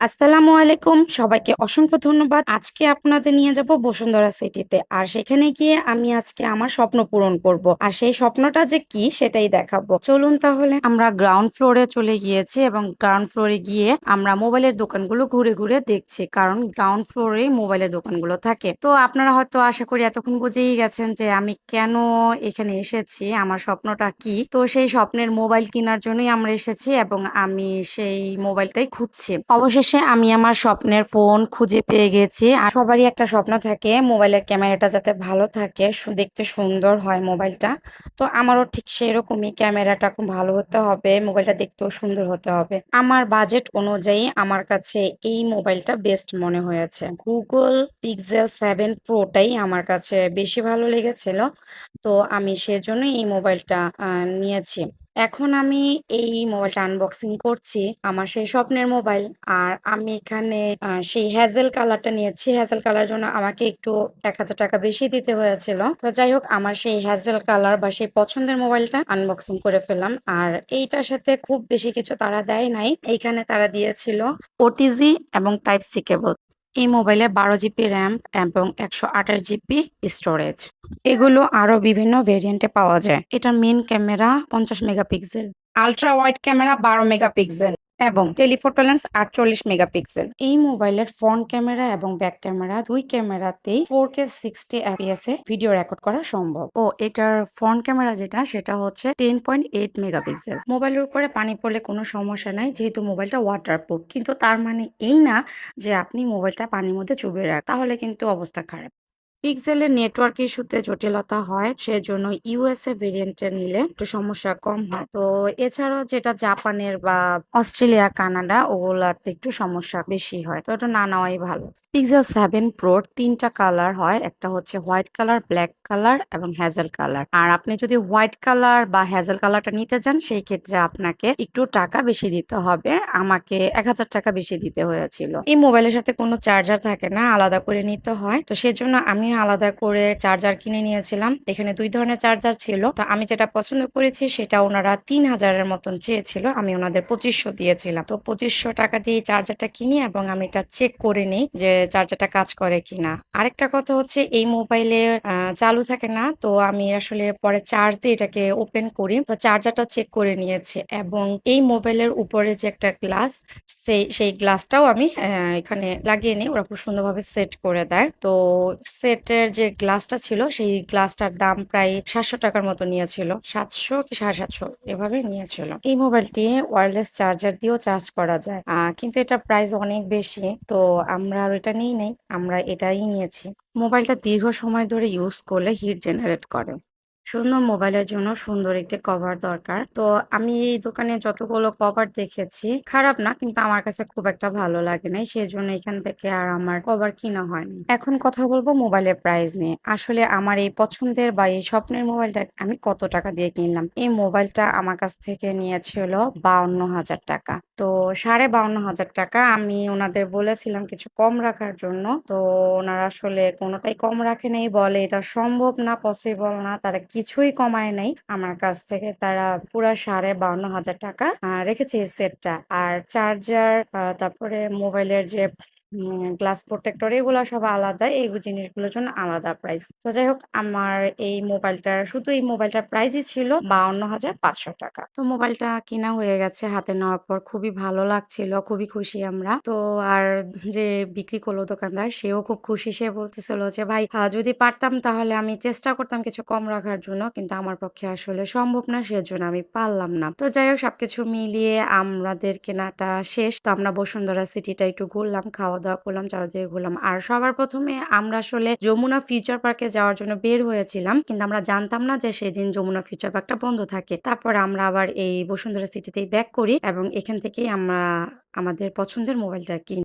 আসসালামু আলাইকুম সবাইকে অসংখ্য ধন্যবাদ। আজকে আপনাদের নিয়ে যাব বসুন্ধরা সিটিতে। আর সেখানে গিয়ে আমি আজকে আমার স্বপ্ন পূরণ করব। আর সেই স্বপ্নটা যে কি সেটাই দেখাবো। চলুন তাহলে আমরা গ্রাউন্ড ফ্লোরে চলে গিয়েছি এবং গ্রাউন্ড ফ্লোরে গিয়ে আমরা মোবাইলের দোকানগুলো ঘুরে, ঘুরে দেখছি। কারণ গ্রাউন্ড ফ্লোরেই মোবাইলের দোকানগুলো থাকে। তো আপনারা হয়তো আশা করি এতক্ষণ বুঝেই গেছেন যে আমি কেন এখানে এসেছি, আমার স্বপ্নটা কি। তো সেই স্বপ্নের মোবাইল কেনার জন্যই আমরা এসেছি এবং আমি সেই মোবাইলটাই খুঁজছি। অবশেষে আমি আমার স্বপ্নের ফোন খুঁজে পেয়ে গেছি। আর সবারই একটা স্বপ্ন থাকে মোবাইলের ক্যামেরাটা যাতে ভালো থাকে, দেখতে সুন্দর হয় মোবাইলটা। তো আমারও ঠিক সেরকমই ক্যামেরাটা খুব ভালো হতে হবে, মোবাইলটা দেখতেও সুন্দর হতে হবে। আমার বাজেট অনুযায়ী আমার কাছে এই মোবাইলটা বেস্ট মনে হয়েছে। গুগল Pixel 7 Pro টাই আমার কাছে বেশি ভালো লেগেছিল। তো আমি সেজন্যই এই মোবাইলটা নিয়েছি। এখন আমি এই মোবাইলটা আনবক্সিং করছি। আমার সেই স্বপ্নের মোবাইল। আর আমি এখানে সেই হ্যাজেল কালারটা নিয়েছি। হ্যাজেল কালার জন্য আমাকে একটু ৳১,০০০ বেশি দিতে হয়েছিল। তো যাই হোক আমার সেই হ্যাজেল কালার বা সেই পছন্দের মোবাইলটা আনবক্সিং করে ফেললাম। আর এইটার সাথে খুব বেশি কিছু তারা দেয় নাই। এইখানে তারা দিয়েছিল ওটিজি এবং টাইপ সি কেবল। এই মোবাইলে ১২ জিবি র‍্যাম এবং ১২৮ জিবি স্টোরেজ। এগুলো আরও বিভিন্ন ভেরিয়েন্টে পাওয়া যায়। এটার main camera ৫০ megapixel, ultra wide camera ১২ megapixel এবং টেলিফোটো লেন্স ৪৮ মেগাপিক্সেল। এই মোবাইলের ফ্রন্ট ক্যামেরা এবং ব্যাক ক্যামেরা ২ ক্যামেরাতেই 4K 60 এফপিএস এ ভিডিও রেকর্ড করা সম্ভব। ও এটার ফ্রন্ট ক্যামেরা যেটা, সেটা হচ্ছে 10.8 মেগাপিক্সেল। মোবাইলের উপরে পানি পড়লে কোনো সমস্যা নাই, যেহেতু মোবাইলটা ওয়াটার প্রুফ কিন্তু তার মানে এই না যে আপনি মোবাইলটা পানির মধ্যে চুবিয়ে রাখ তাহলে কিন্তু অবস্থা খারাপ। পিক্সেলের নেটওয়ার্ক ইস্যুতে জটিলতা হয় সেজন্য ইউএসএ ভেরিয়েন্টে নিলে একটু সমস্যা কম হয়। তো এছাড়াও যেটা জাপানের বা অস্ট্রেলিয়া, কানাডা ওগুলাতে একটু সমস্যা বেশি হয়। তো এটা না নেওয়াই ভালো। পিক্সেল সেভেন প্রোর তিনটা কালার হয়। একটা হচ্ছে হোয়াইট কালার, ব্ল্যাক কালার এবং হ্যাজেল কালার। আর আপনি যদি হোয়াইট কালার বা হ্যাজেল কালারটা নিতে চান সেই ক্ষেত্রে আপনাকে একটু টাকা বেশি দিতে হবে। আমাকে ৳১,০০০ বেশি দিতে হয়েছিল। এই মোবাইলের সাথে কোনো চার্জার থাকে না, আলাদা করে নিতে হয়। তো সেজন্য আমি আলাদা করে চার্জার কিনে নিয়েছিলাম। এখানে দুই ধরনের চার্জার ছিল। তো আমি যেটা পছন্দ করেছি সেটা ওনারা তিন হাজারের মতন চেয়েছিল। আমি ওনাদের পঁচিশশো দিয়েছিলাম। তো ৳২৫০০ দিয়ে চার্জারটা কিনি এবং আমি এটা চেক করে নিই যে চার্জারটা কাজ করে কিনা। আরেকটা কথা হচ্ছে এই মোবাইলে চালু থাকে না। তো আমি আসলে পরে চার্জ দিয়ে এটাকে ওপেন করি। তো চার্জারটা চেক করে নিয়েছি এবং এই মোবাইলের উপরে যে একটা গ্লাস, সেই সেই গ্লাসটাও আমি এখানে লাগিয়ে নিই ওরা খুব সুন্দরভাবে সেট করে দেয়। তো সেটের যে গ্লাসটা ছিল, সেই গ্লাসটার দাম প্রায় সাতশো টাকার মতো নিয়েছিল। ৭০০ কি ৭৫০ এভাবে নিয়েছিল। এই মোবাইলটি ওয়ারলেস চার্জার দিয়েও চার্জ করা যায়। কিন্তু এটা প্রাইস অনেক বেশি। তো আমরা আর এটা নিই নেই, আমরা এটাই নিয়েছি। মোবাইলটা দীর্ঘ সময় ধরে ইউজ করলে হিট জেনারেট করে। সুন্দর মোবাইলের জন্য সুন্দর একটি কভার দরকার। তো আমি এই দোকানে যতগুলো কভার দেখেছি খারাপ না কিন্তু আমার কাছে খুব একটা ভালো লাগে নাই। সেই জন্য এখান থেকে আর আমার কভার কিনা হয়নি। এখন কথা বলব মোবাইলের প্রাইস নিয়ে। আসলে আমার এই পছন্দের বা এই স্বপ্নের মোবাইলটা আমি কত টাকা দিয়ে কিনলাম। এই মোবাইলটা আমার কাছ থেকে নিয়েছিল ৳৫২,০০০ তো ৳৫২,৫০০ আমি ওনাদের বলেছিলাম কিছু কম রাখার জন্য। তো ওনারা আসলে কোনোটাই কম রাখে নাই। বলে এটা সম্ভব না, পসিবল না। তারা কিছুই কমায় নাই। আমার কাছ থেকে তারা পুরা ৳৫২,৫০০ আ রেখেছে এই সেটটা। আর চার্জার তারপরে মোবাইলের যে গ্লাস প্রোটেক্টর এগুলা সব আলাদা। এই জিনিসগুলোর জন্য আলাদা প্রাইস। তো যাই হোক আমার এই মোবাইলটার শুধু এই মোবাইলটার প্রাইসই ছিল ৳৫২,৫০০ তো মোবাইলটা কেনা হয়ে গেছে হাতে নেওয়ার পর খুবই ভালো লাগছিল। খুবই খুশি আমরা। তো আর যে বিক্রি করল দোকানদার সেও খুব খুশি। সে বলতেছিল যে, "ভাই যদি পারতাম তাহলে আমি চেষ্টা করতাম কিছু কম রাখার জন্য। কিন্তু আমার পক্ষে আসলে সম্ভব না সেজন্য আমি পারলাম না।" তো যাই হোক সবকিছু মিলিয়ে আমাদের কেনাটা শেষ। তো আমরা বসুন্ধরা সিটিটা একটু ঘুরলাম, খাওয়া-দাওয়া করলাম, চারদিকে ঘুরলাম। আর সবার প্রথমে আমরা আসলে যমুনা ফিউচার পার্কে যাওয়ার জন্য বের হয়েছিলাম। কিন্তু আমরা জানতাম না যে সেদিন যমুনা ফিউচার পার্কটা বন্ধ থাকে। তারপর আমরা আবার এই বসুন্ধরা সিটিতেই ব্যাক করি এবং এখান থেকেই আমরা আমাদের পছন্দের মোবাইলটা কিনি।